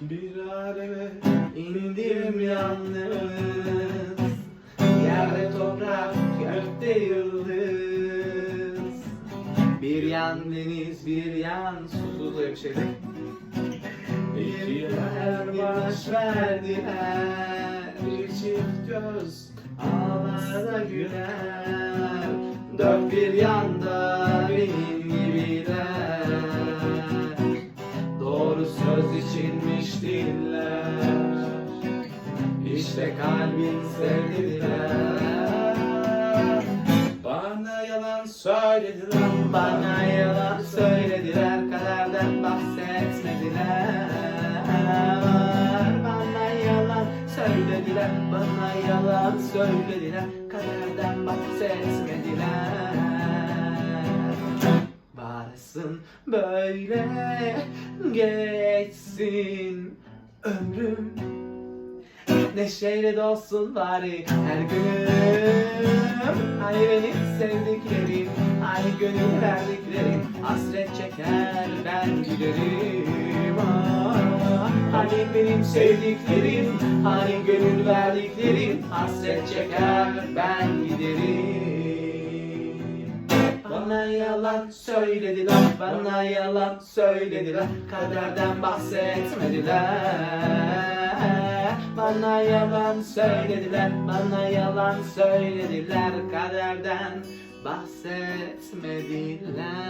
Bir aleme indim yalnız. Yerde toprak, gökte yıldız. Bir yan deniz, bir yan susuz öyle bir şeydi Bir baş verdiler. Bir çift göz ağlarda güler. Dört bir yanda söz içinmiş diller. İşte kalbin sevdiler. Bana yalan söylediler Bana yalan söylediler. Kaderden bahsetmediler. Bana yalan söylediler Bana yalan söylediler. Kaderden bahsetmediler Varsın böyle geçsin ömrüm. Neşeyle dolsun bari her günüm Ay benim sevdiklerim, ay gönül verdiklerim Hasret çeker ben giderim. Ah. Hani benim sevdiklerim, hani gönül verdiklerim Hasret çeker ben giderim bana yalan söylediler, bana yalan söylediler. Kaderden bahsetmediler. Bana yalan söylediler, bana yalan söylediler. Kaderden bahsetmediler